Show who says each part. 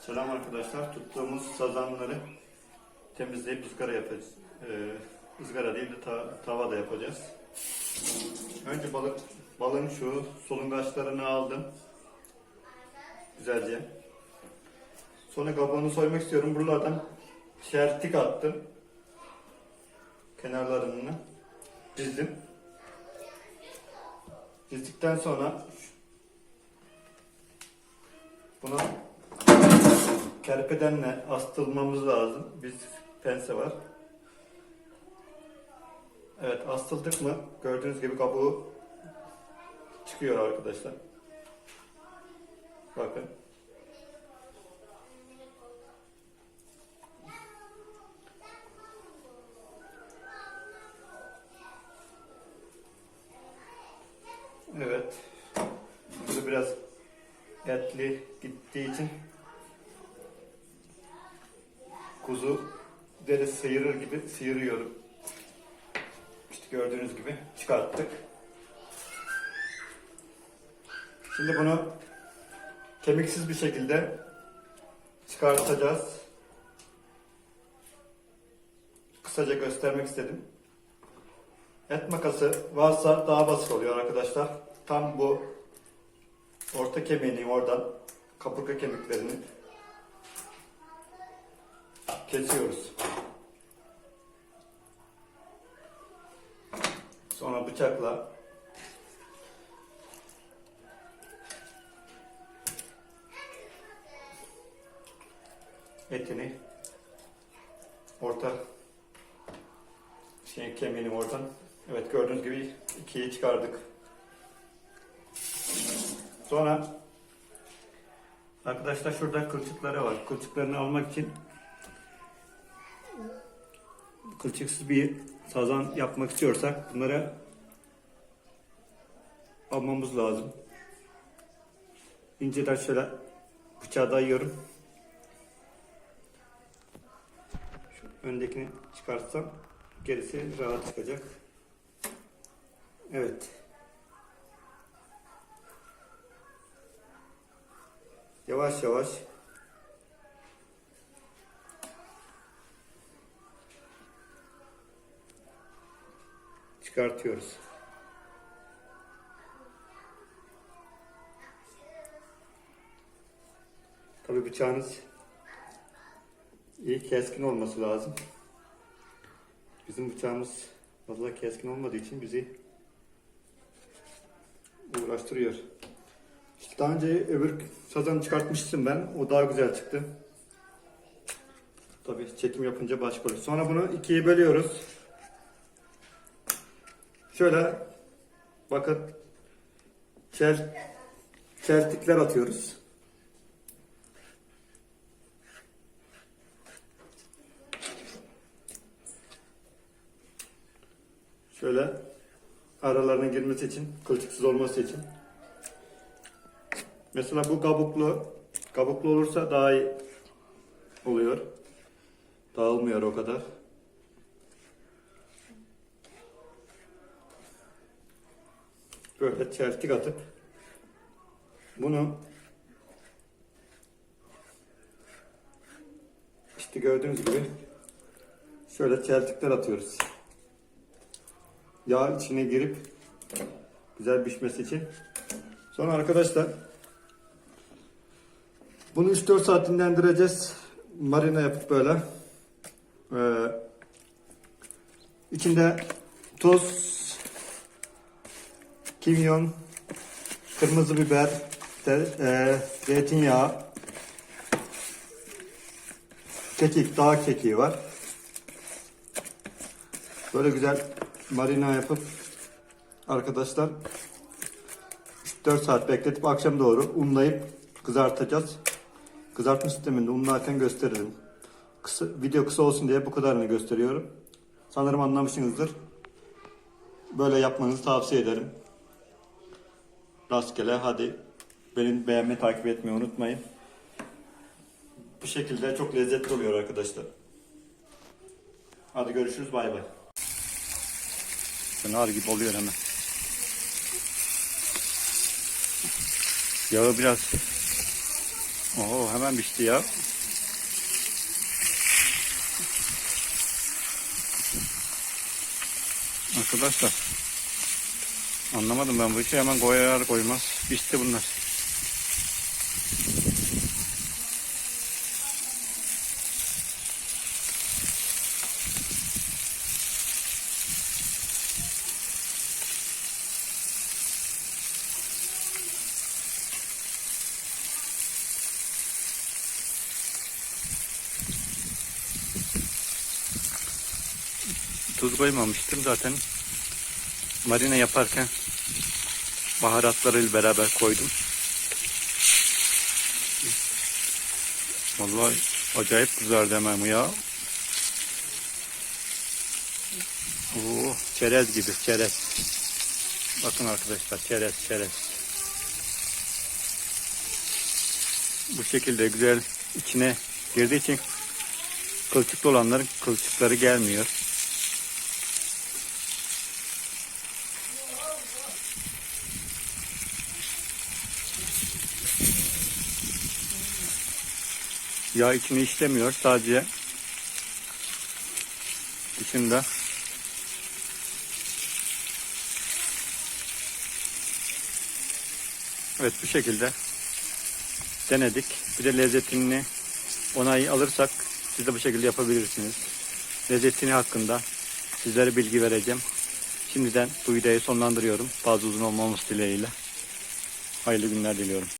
Speaker 1: Selam arkadaşlar. Tuttuğumuz sazanları temizleyip ızgara yapacağız. Ee, ızgara değil de ta- tavada yapacağız. Önce balık balığın şu solungaçlarını aldım. Güzelce. Sonra kabuğunu soymak istiyorum. Buralardan çertik attım. Kenarlarını çizdim. Çizdikten sonra buna kerpedenle astılmamız lazım. Biz pense var. Evet astıldık mı gördüğünüz gibi kabuğu çıkıyor arkadaşlar. Bakın. Evet. Burada biraz etli gittiği için kuzu deri sıyırır gibi sıyırıyorum. İşte gördüğünüz gibi çıkarttık. Şimdi bunu kemiksiz bir şekilde çıkartacağız. Kısaca göstermek istedim. Et makası varsa daha basit oluyor arkadaşlar. Tam bu orta kemiğini oradan kaburga kemiklerini kesiyoruz. Sonra bıçakla etini orta şey kemiğini oradan evet gördüğünüz gibi ikiye çıkardık. Sonra arkadaşlar şurada kılçıkları var. Kılçıklarını almak için kılçıksız bir sazan yapmak istiyorsak bunları almamız lazım. İnceden şöyle bıçağı dayıyorum. Şu öndekini çıkartsam gerisi rahat çıkacak. Evet. Yavaş yavaş çıkartıyoruz. Tabii bıçağınız iyi keskin olması lazım. Bizim bıçağımız fazla keskin olmadığı için bizi uğraştırıyor. İşte daha önce öbür sazanı çıkartmıştım ben. O daha güzel çıktı. Tabii çekim yapınca başka oluyor. Sonra bunu ikiye bölüyoruz. Şöyle bakın çel çeltikler atıyoruz. Şöyle aralarına girmesi için, kılçıksız olması için. Mesela bu kabuklu, kabuklu olursa daha iyi oluyor. Dağılmıyor o kadar. Böyle çeltik atıp bunu işte gördüğünüz gibi şöyle çeltikler atıyoruz. Yağ içine girip güzel pişmesi için. Sonra arkadaşlar bunu 3-4 saat dinlendireceğiz. Marina yapıp böyle. Ee, içinde tuz, kimyon, kırmızı biber, de, e, zeytinyağı, kekik, dağ kekiği var. Böyle güzel marina yapıp arkadaşlar 4 saat bekletip akşam doğru unlayıp kızartacağız. Kızartma sisteminde unlarken gösteririm. Kısa, video kısa olsun diye bu kadarını gösteriyorum. Sanırım anlamışsınızdır. Böyle yapmanızı tavsiye ederim. Rastgele hadi beni beğenmeyi takip etmeyi unutmayın. Bu şekilde çok lezzetli oluyor arkadaşlar. Hadi görüşürüz bay bay. Nar gibi oluyor hemen. Yağı biraz Oo hemen pişti ya. Arkadaşlar. Anlamadım ben bu işi hemen koyar koymaz. Pişti bunlar. Tuz koymamıştım zaten. Marine yaparken baharatlarıyla beraber koydum. Vallahi acayip kızardı hemen bu ya. Oo, çerez gibi çerez. Bakın arkadaşlar çerez çerez. Bu şekilde güzel içine girdiği için kılçıklı olanların kılçıkları gelmiyor. Yağ içine işlemiyor. Sadece dışında Evet bu şekilde denedik. Bir de lezzetini onayı alırsak siz de bu şekilde yapabilirsiniz. Lezzetini hakkında sizlere bilgi vereceğim. Şimdiden bu videoyu sonlandırıyorum. Fazla uzun olmaması dileğiyle. Hayırlı günler diliyorum.